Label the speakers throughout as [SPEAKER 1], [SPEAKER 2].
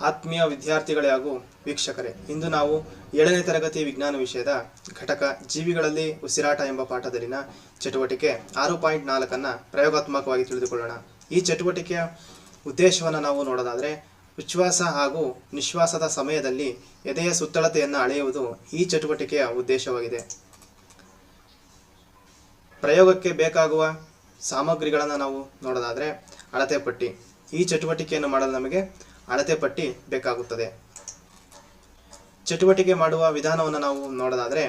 [SPEAKER 1] ಆತ್ಮೀಯ ವಿದ್ಯಾರ್ಥಿಗಳೇ ಹಾಗೂ ವೀಕ್ಷಕರೇ, ಇಂದು ನಾವು ಏಳನೇ ತರಗತಿ ವಿಜ್ಞಾನ ವಿಷಯದ ಘಟಕ ಜೀವಿಗಳಲ್ಲಿ ಉಸಿರಾಟ ಎಂಬ ಪಾಠದಲ್ಲಿನ ಚಟುವಟಿಕೆ ಆರು ಪಾಯಿಂಟ್ ನಾಲ್ಕನ್ನು ಪ್ರಯೋಗಾತ್ಮಕವಾಗಿ ತಿಳಿದುಕೊಳ್ಳೋಣ. ಈ ಚಟುವಟಿಕೆಯ ಉದ್ದೇಶವನ್ನು ನಾವು ನೋಡೋದಾದರೆ, ಉಚ್ಛ್ವಾಸ ಹಾಗೂ ನಿಶ್ವಾಸದ ಸಮಯದಲ್ಲಿ ಎದೆಯ ಸುತ್ತಳತೆಯನ್ನು ಅಳೆಯುವುದು ಈ ಚಟುವಟಿಕೆಯ ಉದ್ದೇಶವಾಗಿದೆ. ಪ್ರಯೋಗಕ್ಕೆ ಬೇಕಾಗುವ ಸಾಮಗ್ರಿಗಳನ್ನು ನಾವು ನೋಡೋದಾದರೆ, ಅಳತೆ ಪಟ್ಟಿ. ಈ ಚಟುವಟಿಕೆಯನ್ನು ಮಾಡಲು ನಮಗೆ ಅಳತೆ ಪಟ್ಟಿ ಬೇಕಾಗುತ್ತದೆ. ಚಟುವಟಿಕೆ ಮಾಡುವ ವಿಧಾನವನ್ನು ನಾವು ನೋಡೋದಾದರೆ,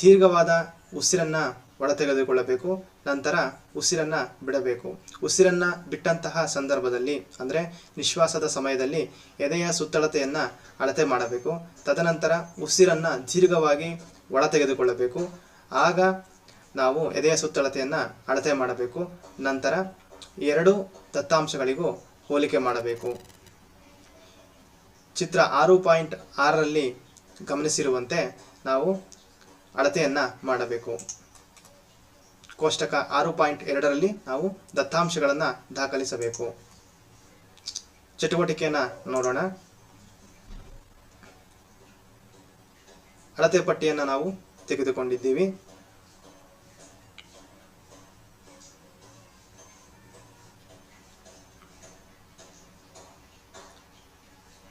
[SPEAKER 1] ದೀರ್ಘವಾದ ಉಸಿರನ್ನು ಒಳ ತೆಗೆದುಕೊಳ್ಳಬೇಕು ನಂತರ ಉಸಿರನ್ನು ಬಿಡಬೇಕು. ಉಸಿರನ್ನು ಬಿಟ್ಟಂತಹ ಸಂದರ್ಭದಲ್ಲಿ, ಅಂದರೆ ನಿಶ್ವಾಸದ ಸಮಯದಲ್ಲಿ ಎದೆಯ ಸುತ್ತಳತೆಯನ್ನು ಅಳತೆ ಮಾಡಬೇಕು. ತದನಂತರ ಉಸಿರನ್ನು ದೀರ್ಘವಾಗಿ ಒಳ ತೆಗೆದುಕೊಳ್ಳಬೇಕು ಆಗ ನಾವು ಎದೆಯ ಸುತ್ತಳತೆಯನ್ನು ಅಳತೆ ಮಾಡಬೇಕು. ನಂತರ ಎರಡು ದತ್ತಾಂಶಗಳಿಗೂ ಹೋಲಿಕೆ ಮಾಡಬೇಕು. ಚಿತ್ರ ಆರು ಪಾಯಿಂಟ್ ಆರರಲ್ಲಿ ಗಮನಿಸಿರುವಂತೆ ನಾವು ಅಳತೆಯನ್ನು ಮಾಡಬೇಕು. ಕೋಷ್ಟಕ ಆರು ಪಾಯಿಂಟ್ ಎರಡರಲ್ಲಿ ನಾವು ದತ್ತಾಂಶಗಳನ್ನು ದಾಖಲಿಸಬೇಕು. ಚಟುವಟಿಕೆಯನ್ನು ನೋಡೋಣ. ಅಳತೆ ಪಟ್ಟಿಯನ್ನು ನಾವು ತೆಗೆದುಕೊಂಡಿದ್ದೀವಿ.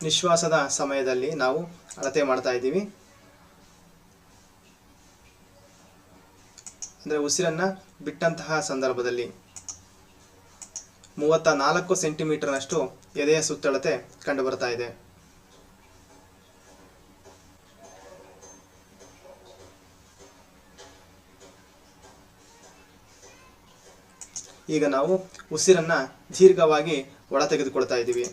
[SPEAKER 1] ನಿಶ್ವಾಸದ ಸಮಯದಲ್ಲಿ ನಾವು ಅಳತೆ ಮಾಡ್ತಾ ಇದ್ದೀವಿ. ಅಂದರೆ ಉಸಿರನ್ನು ಬಿಟ್ಟಂತಹ ಸಂದರ್ಭದಲ್ಲಿ ಮೂವತ್ತ ನಾಲ್ಕು ಸೆಂಟಿಮೀಟರ್ನಷ್ಟು ಎದೆಯ ಸುತ್ತಳತೆ ಕಂಡು ಬರ್ತಾ ಇದೆ. ಈಗ ನಾವು ಉಸಿರನ್ನು ದೀರ್ಘವಾಗಿ ಒಳ ತೆಗೆದುಕೊಳ್ತಾ ಇದ್ದೀವಿ.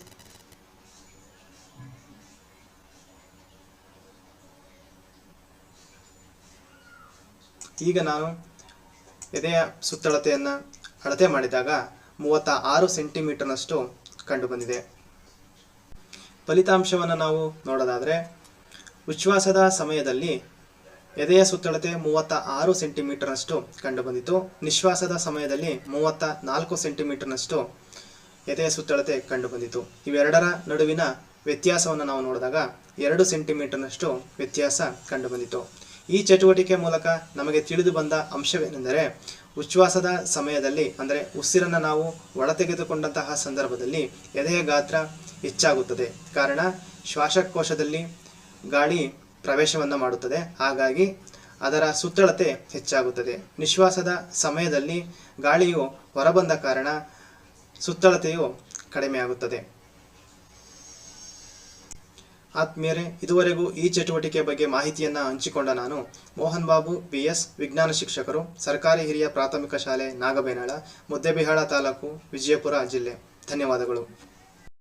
[SPEAKER 1] ಈಗ ನಾನು ಎದೆಯ ಸುತ್ತಳತೆಯನ್ನು ಅಳತೆ ಮಾಡಿದಾಗ ಮೂವತ್ತ ಆರು ಸೆಂಟಿಮೀಟರ್ನಷ್ಟು ಕಂಡು ಬಂದಿದೆ ಫಲಿತಾಂಶವನ್ನು ನಾವು ನೋಡೋದಾದರೆ, ಉಚ್ಛ್ವಾಸದ ಸಮಯದಲ್ಲಿ ಎದೆಯ ಸುತ್ತಳತೆ ಮೂವತ್ತ ಆರು ಸೆಂಟಿಮೀಟರ್ನಷ್ಟು ಕಂಡು ಬಂದಿತು ನಿಶ್ವಾಸದ ಸಮಯದಲ್ಲಿ ಮೂವತ್ತ ನಾಲ್ಕು ಸೆಂಟಿಮೀಟರ್ನಷ್ಟು ಎದೆಯ ಸುತ್ತಳತೆ ಕಂಡು ಬಂದಿತು ಇವೆರಡರ ನಡುವಿನ ವ್ಯತ್ಯಾಸವನ್ನು ನಾವು ನೋಡಿದಾಗ ಎರಡು ಸೆಂಟಿಮೀಟರ್ನಷ್ಟು ವ್ಯತ್ಯಾಸ ಕಂಡು ಬಂದಿತು ಈ ಚಟುವಟಿಕೆ ಮೂಲಕ ನಮಗೆ ತಿಳಿದು ಬಂದ ಅಂಶವೇನೆಂದರೆ, ಉಚ್ಛ್ವಾಸದ ಸಮಯದಲ್ಲಿ, ಅಂದರೆ ಉಸಿರನ್ನು ನಾವು ಒಳ ತೆಗೆದುಕೊಂಡಂತಹ ಸಂದರ್ಭದಲ್ಲಿ ಎದೆಯ ಗಾತ್ರ ಹೆಚ್ಚಾಗುತ್ತದೆ. ಕಾರಣ, ಶ್ವಾಸಕೋಶದಲ್ಲಿ ಗಾಳಿ ಪ್ರವೇಶವನ್ನು ಮಾಡುತ್ತದೆ. ಹಾಗಾಗಿ ಅದರ ಸುತ್ತಳತೆ ಹೆಚ್ಚಾಗುತ್ತದೆ. ನಿಶ್ವಾಸದ ಸಮಯದಲ್ಲಿ ಗಾಳಿಯು ಹೊರಬಂದ ಕಾರಣ ಸುತ್ತಳತೆಯು ಕಡಿಮೆಯಾಗುತ್ತದೆ. ಆತ್ಮೀಯರೇ, ಇದುವರೆಗೂ ಈ ಚಟುವಟಿಕೆ ಬಗ್ಗೆ ಮಾಹಿತಿಯನ್ನು ಹಂಚಿಕೊಂಡ ನಾನು ಮೋಹನ್ ಬಾಬು ಬಿ ಎಸ್ ವಿಜ್ಞಾನ ಶಿಕ್ಷಕರು, ಸರ್ಕಾರಿ ಹಿರಿಯ ಪ್ರಾಥಮಿಕ ಶಾಲೆ ನಾಗಬೇನಾಳ, ಮುದ್ದೆಬಿಹಾಳ ತಾಲೂಕು ವಿಜಯಪುರ ಜಿಲ್ಲೆ. ಧನ್ಯವಾದಗಳು.